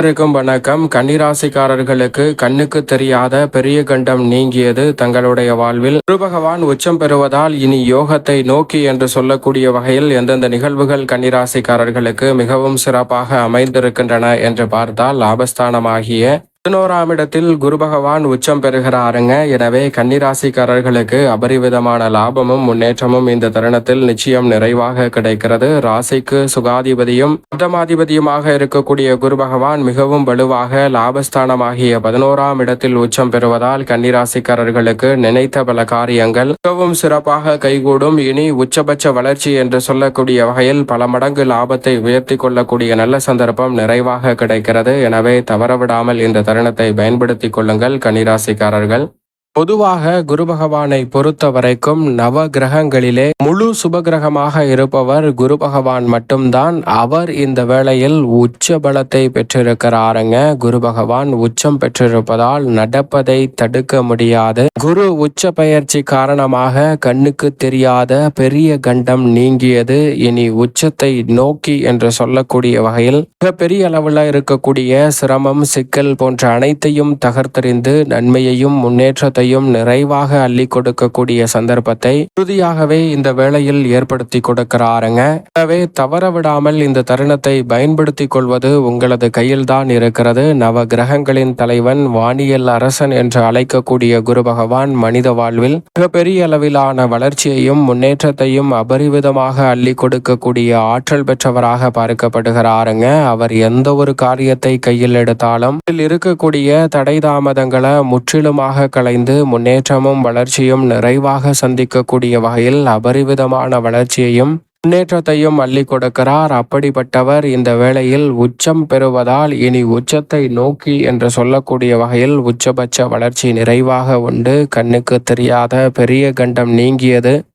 அனைவருக்கும் வணக்கம். கன்னிராசிக்காரர்களுக்கு கண்ணுக்கு தெரியாத பெரிய கண்டம் நீங்கியது தங்களுடைய வாழ்வில். குரு பகவான் உச்சம் பெறுவதால் இனி யோகத்தை நோக்கி என்று சொல்லக்கூடிய வகையில் எந்தெந்த நிகழ்வுகள் கன்னிராசிக்காரர்களுக்கு மிகவும் சிறப்பாக அமைந்திருக்கின்றன என்று பார்த்தால் லாபஸ்தானமாகிய பதினோராம் இடத்தில் குரு பகவான் உச்சம் பெறுகிறாருங்க. எனவே கன்னிராசிக்காரர்களுக்கு அபரிவிதமான லாபமும் முன்னேற்றமும் இந்த தருணத்தில் நிச்சயம் நிறைவாக கிடைக்கிறது. ராசிக்கு சுகாதிபதியும் அர்த்தமாதிபதியுமாக இருக்கக்கூடிய குரு பகவான் மிகவும் வலுவாக லாபஸ்தானமாகிய பதினோராம் இடத்தில் உச்சம் பெறுவதால் கன்னிராசிக்காரர்களுக்கு நினைத்த பல காரியங்கள் மிகவும் சிறப்பாக கைகூடும். இனி உச்சபட்ச வளர்ச்சி என்று சொல்லக்கூடிய வகையில் பல மடங்கு லாபத்தை உயர்த்தி கொள்ளக்கூடிய நல்ல சந்தர்ப்பம் நிறைவாக கிடைக்கிறது. எனவே தவறவிடாமல் இந்த தருணம் தருணத்தை பயன்படுத்திக் கொள்ளுங்கள் கன்னிராசிக்காரர்கள். பொதுவாக குரு பகவானை பொறுத்த வரைக்கும் நவ கிரகங்களிலே முழு சுபகிரகமாக இருப்பவர் குரு பகவான் மட்டும்தான். அவர் இந்த வேளையில் உச்ச பலத்தை பெற்றிருக்கிறாருங்க. குரு பகவான் உச்சம் பெற்றிருப்பதால் நடப்பதை தடுக்க முடியாது. குரு உச்ச பயிற்சி காரணமாக கண்ணுக்கு தெரியாத பெரிய கண்டம் நீங்கியது. இனி உச்சத்தை நோக்கி என்று சொல்லக்கூடிய வகையில் மிகப்பெரிய அளவில் இருக்கக்கூடிய சிரமம் சிக்கல் போன்ற அனைத்தையும் தகர்த்தறிந்து நன்மையையும் முன்னேற்றத்தையும் அனைத்தையும் நிறைவாக அள்ளி கொடுக்கக்கூடிய சந்தர்ப்பத்தை உறுதியாகவே இந்த வேளையில் ஏற்படுத்தி கொடுக்கிறாருங்க. எனவே தவற விடாமல் இந்த தருணத்தை பயன்படுத்தி கொள்வது உங்களது கையில்தான் இருக்கிறது. நவ கிரகங்களின் தலைவன் வானியல் அரசன் என்று அழைக்கக்கூடிய குரு பகவான் மனித வாழ்வில் மிகப்பெரிய அளவிலான வளர்ச்சியையும் முன்னேற்றத்தையும் அபரிவிதமாக அள்ளி கொடுக்கக்கூடிய ஆற்றல் பெற்றவராக பார்க்கப்படுகிறாருங்க. அவர் எந்த ஒரு காரியத்தை கையில் எடுத்தாலும் இதில் இருக்கக்கூடிய தடை தாமதங்களை முற்றிலுமாக கலைந்து முன்னேற்றமும் வளர்ச்சியும் நிறைவாக சந்திக்கக்கூடிய வகையில் அபரிவிதமான வளர்ச்சியையும் முன்னேற்றத்தையும் அள்ளி கொடுக்கிறார். அப்படிப்பட்டவர் இந்த வேளையில் உச்சம் பெறுவதால் இனி உச்சத்தை நோக்கி என்று சொல்லக்கூடிய வகையில் உச்சபட்ச வளர்ச்சி நிறைவாக உண்டு. கண்ணுக்கு தெரியாத பெரிய கண்டம் நீங்கியது.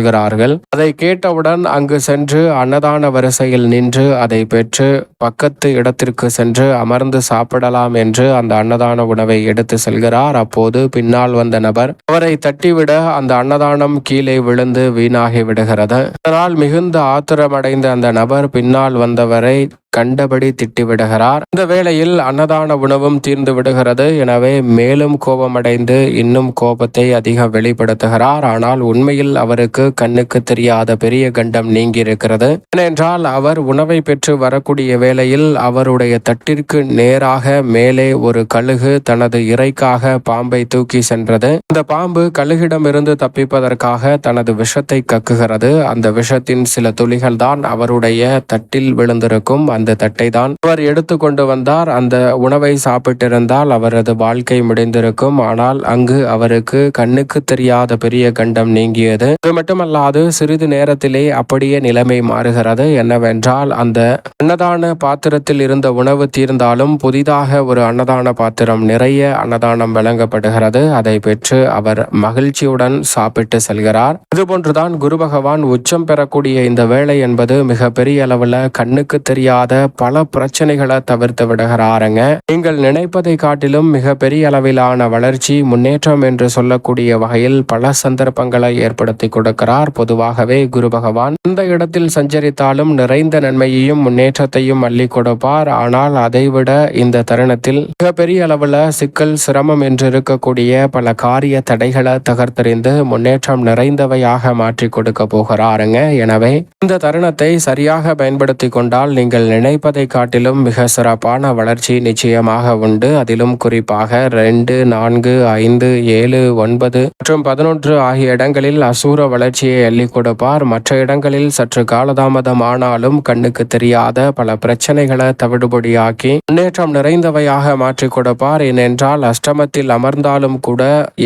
சொல்கிறார்கள். அதை கேட்டவுடன் அங்கு சென்று அன்னதான வரிசையில் நின்று அதை பெற்று பக்கத்து இடத்திற்கு சென்று அமர்ந்து சாப்பிடலாம் என்று அந்த அன்னதான உணவை எடுத்து செல்கிறார். அப்போது பின்னால் வந்த நபர் அவரை தட்டிவிட அந்த அன்னதானம் கீழே விழுந்து வீணாகி விடுகிறது. அதனால் மிகுந்த ஆத்திரமடைந்த அந்த நபர் பின்னால் வந்தவரை கண்டபடி திட்டிவிடுகிறார். இந்த வேளையில் அன்னதான உணவும் தீர்ந்து விடுகிறது. எனவே மேலும் கோபமடைந்து இன்னும் கோபத்தை அதிகம் வெளிப்படுத்துகிறார். ஆனால் உண்மையில் அவருக்கு கண்ணுக்கு தெரியாத பெரிய கண்டம் நீங்கியிருக்கிறது. ஏனென்றால் அவர் உணவை பெற்று வரக்கூடிய வேளையில் அவருடைய தட்டிற்கு நேராக மேலே ஒரு கழுகு தனது இறைக்காக பாம்பை தூக்கி சென்றது. அந்த பாம்பு கழுகிடமிருந்து தப்பிப்பதற்காக தனது விஷத்தை கக்குகிறது. அந்த விஷத்தின் சில துளிகள் தான் அவருடைய தட்டில் விழுந்திருக்கும். அந்த தட்டை தான் அவர் எடுத்துக்கொண்டு வந்தார். அந்த உணவை சாப்பிட்டிருந்தால் அவரது வாழ்க்கை முடிந்திருக்கும். ஆனால் அங்கு அவருக்கு கண்ணுக்கு தெரியாத பெரிய கண்டம் நீங்கியது. அது மட்டுமல்லாது சிறிது நேரத்திலே அப்படியே நிலைமை மாறுகிறது. என்னவென்றால் அந்த அன்னதான பாத்திரத்தில் இருந்த உணவு தீர்ந்தாலும் புதிதாக ஒரு அன்னதான பாத்திரம் நிறைய அன்னதானம் வழங்கப்படுகிறது. அதை பெற்று அவர் மகிழ்ச்சியுடன் சாப்பிட்டு செல்கிறார். இதுபோன்றுதான் குரு பகவான் உச்சம் பெறக்கூடிய இந்த வேலை என்பது மிக பெரிய அளவுல கண்ணுக்கு தெரியாத பல பிரச்சனைகளை தவிர்த்து விடுகிறாருங்க. நீங்கள் நினைப்பதை காட்டிலும் மிக பெரிய அளவிலான வளர்ச்சி முன்னேற்றம் என்று சொல்லக்கூடிய வகையில் பல சந்தர்ப்பங்களை ஏற்படுத்தி கொடுக்கிறார். பொதுவாகவே குரு பகவான். எந்த இடத்தில் சஞ்சரித்தாலும் நிறைந்த நன்மையையும் முன்னேற்றத்தையும் அள்ளி கொடுப்பார். ஆனால் அதைவிட இந்த தருணத்தில் மிக பெரிய அளவுல சிக்கல் சிரமம் என்று இருக்கக்கூடிய பல காரிய தடைகளை தகர்த்தறிந்து முன்னேற்றம் நிறைந்தவையாக மாற்றி கொடுக்க போகிறாருங்க. எனவே இந்த தருணத்தை சரியாக பயன்படுத்தி கொண்டால் நீங்கள் நினைப்பதை காட்டிலும் மிக சிறப்பான வளர்ச்சி நிச்சயமாக உண்டு. அதிலும் குறிப்பாக ரெண்டு நான்கு ஐந்து ஏழு ஒன்பது மற்றும் பதினொன்று ஆகிய இடங்களில் அசூர வளர்ச்சி வளர்ச்சியை அள்ளி கொடுப்பார். மற்ற இடங்களில் சற்று காலதாமதம் ஆனாலும் கண்ணுக்கு தெரியாத பல பிரச்சனைகளை தவிடுபடியாக்கி முன்னேற்றம் நிறைந்தவையாக மாற்றி கொடுப்பார். ஏனென்றால் அஷ்டமத்தில் அமர்ந்தாலும் கூட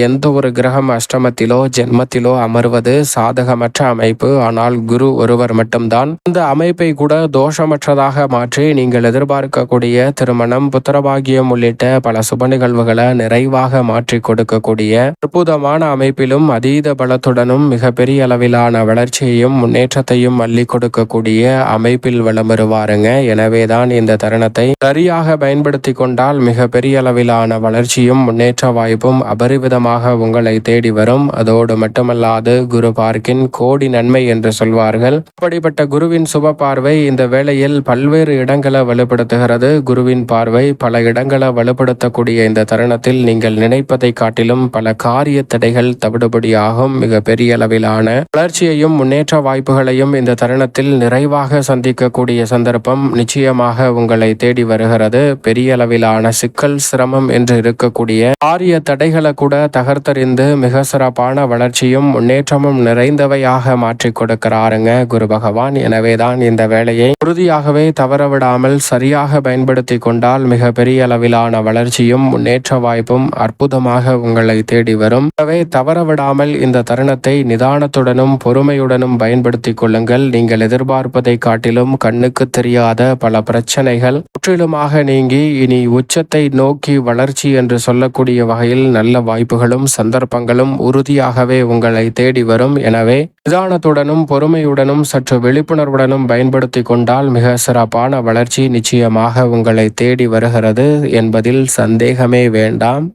எந்த ஒரு கிரகம் அஷ்டமத்திலோ ஜென்மத்திலோ அமர்வது சாதகமற்ற அமைப்பு. ஆனால் குரு ஒருவர் மட்டும்தான். இந்த அமைப்பை கூட தோஷமற்றதாக மாற்றி நீங்கள் எதிர்பார்க்கக்கூடிய திருமணம் புத்திரபாகியம் உள்ளிட்ட பல சுப நிகழ்வுகளை நிறைவாக மாற்றி கொடுக்கக்கூடிய அற்புதமான அமைப்பிலும் அதீத பலத்துடனும் மிகப்பெரிய அளவிலான வளர்ச்சியையும் முன்னேற்றத்தையும் அள்ளி கொடுக்கக்கூடிய அமைப்பில் வலம் வருவாருங்க எனவேதான் இந்த தருணத்தை சரியாக பயன்படுத்தி கொண்டால் மிக பெரிய அளவிலான வளர்ச்சியும் முன்னேற்ற வாய்ப்பும் அபரிவிதமாக உங்களை தேடி வரும். அதோடு மட்டுமல்லாது குரு பார்க்கின் கோடி நன்மை என்று சொல்வார்கள். அப்படிப்பட்ட குருவின் சுப பார்வை இந்த வேளையில் பல்வேறு இடங்களை வலுப்படுத்துகிறது. குருவின் பார்வை பல இடங்களை வலுப்படுத்தக்கூடிய இந்த தருணத்தில் நீங்கள் நினைப்பதை காட்டிலும் பல காரிய தடைகள் தவிடுபடியாகும். மிக பெரிய அளவிலான வளர்ச்சியையும் முன்னேற்ற வாய்ப்புகளையும் இந்த தருணத்தில் நிறைவாக சந்திக்கக்கூடிய சந்தர்ப்பம் நிச்சயமாக உங்களை தேடி வருகிறது. பெரிய அளவிலான சிக்கல் சிரமம் என்று இருக்கக்கூடிய ஆரிய தடைகளை கூட தகர்த்தறிந்து மிக சிறப்பான வளர்ச்சியும் முன்னேற்றமும் நிறைந்தவையாக மாற்றி கொடுக்கிறாருங்க குரு பகவான். எனவேதான் இந்த வேலையை உறுதியாகவே தவறவிடாமல் சரியாக பயன்படுத்தி கொண்டால் மிக பெரிய அளவிலான வளர்ச்சியும் முன்னேற்ற வாய்ப்பும் அற்புதமாக உங்களை தேடி வரும். எனவே தவறவிடாமல் இந்த தருணத்தை நிதானத்துடனும் பொறுமையுடனும் பயன்படுத்தி கொள்ளுங்கள். நீங்கள் எதிர்பார்ப்பதை காட்டிலும் கண்ணுக்கு தெரியாத பல பிரச்சனைகள் முற்றிலுமாக நீங்கி இனி உச்சத்தை நோக்கி வளர்ச்சி என்று சொல்லக்கூடிய வகையில் நல்ல வாய்ப்புகளும் சந்தர்ப்பங்களும் உறுதியாகவே உங்களை தேடி வரும். எனவே நிதானத்துடனும் பொறுமையுடனும் சற்று விழிப்புணர்வுடனும் பயன்படுத்தி கொண்டால் மிக சிறப்பான வளர்ச்சி நிச்சயமாக உங்களை தேடி வருகிறது என்பதில் சந்தேகமே வேண்டாம்.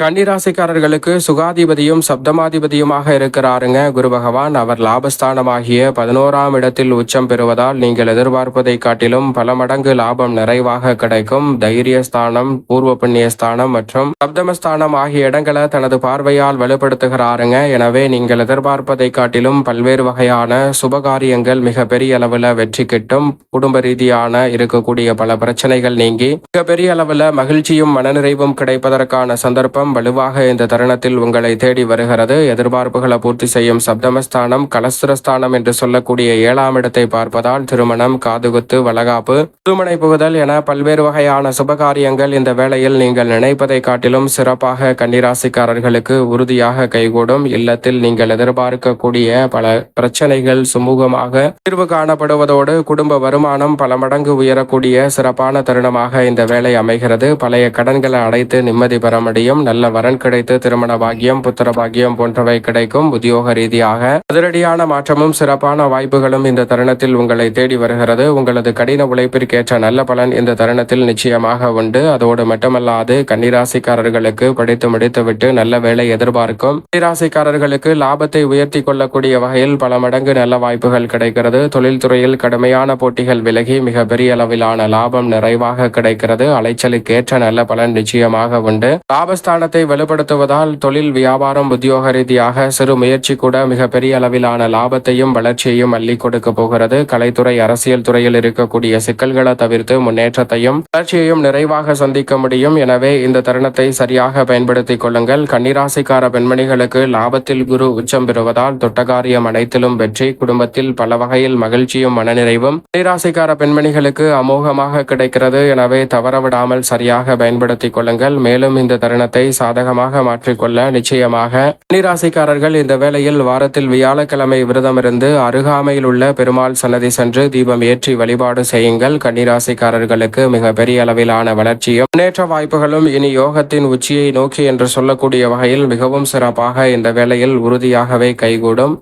கன்னிராசிக்காரர்களுக்கு சுகாதிபதியும் சப்தமாதிபதியுமாக இருக்கிறாருங்க. குரு பகவான் அவர் லாபஸ்தானமாகிய பதினோராம் இடத்தில் உச்சம் பெறுவதால் நீங்கள் எதிர்பார்ப்பதை காட்டிலும் பல மடங்கு லாபம் நிறைவாக கிடைக்கும். தைரியஸ்தானம் பூர்வ புண்ணியஸ்தானம் மற்றும் சப்தமஸ்தானம் ஆகிய இடங்களை தனது பார்வையால் வலுப்படுத்துகிறாருங்க. எனவே நீங்கள் எதிர்பார்ப்பதை காட்டிலும் பல்வேறு வகையான சுபகாரியங்கள் மிக பெரிய அளவில் வெற்றி கிட்டும். குடும்ப ரீதியான இருக்கக்கூடிய பல பிரச்சனைகள் நீங்கி மிக பெரிய அளவில் மகிழ்ச்சியும் மனநிறைவும் கிடைப்பதற்கான சந்தர்ப்பம் வலுவாக இந்த தருணத்தில் உங்களை தேடி வருகிறது. எதிர்பார்ப்புகளை பூர்த்தி செய்யும் சப்தமஸ்தானம் கலஸ்திரஸ்தானம் என்று சொல்லக்கூடிய ஏழாம் இடத்தை பார்ப்பதால் திருமணம் காதுகுத்து வளகாப்பு திருமணை புகுதல் என பல்வேறு வகையான சுபகாரியங்கள் இந்த வேளையில் நீங்கள் நினைப்பதை காட்டிலும் சிறப்பாக கன்னிராசிக்காரர்களுக்கு உறுதியாக கைகூடும். இல்லத்தில் நீங்கள் எதிர்பார்க்கக்கூடிய பல பிரச்சனைகள் சுமூகமாக தீர்வு காணப்படுவதோடு குடும்ப வருமானம் பல மடங்கு உயரக்கூடிய சிறப்பான தருணமாக இந்த வேலை அமைகிறது. பழைய கடன்களை அடைத்து நிம்மதி பெற முடியும். நல்ல வரன் கிடைத்து திருமண பாக்கியம் புத்திர பாக்கியம் போன்றவை கிடைக்கும். உத்தியோக ரீதியாக அதிரடியான மாற்றமும் சிறப்பான வாய்ப்புகளும் இந்த தருணத்தில் உங்களை தேடி வருகிறது. உங்களது கடின உழைப்பிற்கேற்ற நல்ல பலன் இந்த தருணத்தில் நிச்சயமாக உண்டு. அதோடு மட்டுமல்லாது கன்னிராசிக்காரர்களுக்கு படித்து முடித்துவிட்டு நல்ல வேலை எதிர்பார்க்கும் கன்னிராசிக்காரர்களுக்கு லாபத்தை உயர்த்தி கொள்ளக்கூடிய வகையில் பல மடங்கு நல்ல வாய்ப்புகள் கிடைக்கிறது. தொழில்துறையில் கடுமையான போட்டிகள் விலகி மிக பெரிய அளவிலான லாபம் நிறைவாக கிடைக்கிறது. அலைச்சலுக்கேற்ற நல்ல பலன் நிச்சயமாக உண்டு. லாபஸ்தான வருமானத்தை வலுப்படுத்துவதால் தொழில் வியாபாரம் உத்தியோக ரீதியாக சிறு முயற்சி கூட மிக பெரிய அளவிலான லாபத்தையும் வளர்ச்சியையும் அள்ளி கொடுக்க போகிறது. கலைத்துறை அரசியல் துறையில் இருக்கக்கூடிய சிக்கல்களை தவிர்த்து முன்னேற்றத்தையும் வளர்ச்சியையும் நிறைவாக சந்திக்க முடியும். எனவே இந்த தருணத்தை சரியாக பயன்படுத்திக் கொள்ளுங்கள். கன்னிராசிக்கார பெண்மணிகளுக்கு லாபத்தில் குரு உச்சம் பெறுவதால் தொட்டகாரியம் அனைத்திலும் வெற்றி குடும்பத்தில் பல வகையில் மகிழ்ச்சியும் மனநிறைவும் கன்னிராசிக்கார பெண்மணிகளுக்கு அமோகமாக கிடைக்கிறது. எனவே தவறவிடாமல் சரியாக பயன்படுத்திக் கொள்ளுங்கள். மேலும் இந்த தருணத்தை சாதகமாக மாற்றிக்கொள்ள நிச்சயமாக. கன்னிராசிக்காரர்கள் இந்த வேளையில் வாரத்தில் வியாழக்கிழமை விரதமிருந்து அருகாமையில் உள்ள பெருமாள் சன்னதி சென்று தீபம் ஏற்றி வழிபாடு செய்யுங்கள். கன்னிராசிக்காரர்களுக்கு மிக பெரிய அளவிலான வளர்ச்சியும் முன்னேற்ற வாய்ப்புகளும் இனி யோகத்தின் உச்சியை நோக்கி என்று சொல்லக்கூடிய வகையில் மிகவும் சிறப்பாக இந்த வேளையில் உறுதியாகவே கைகூடும்.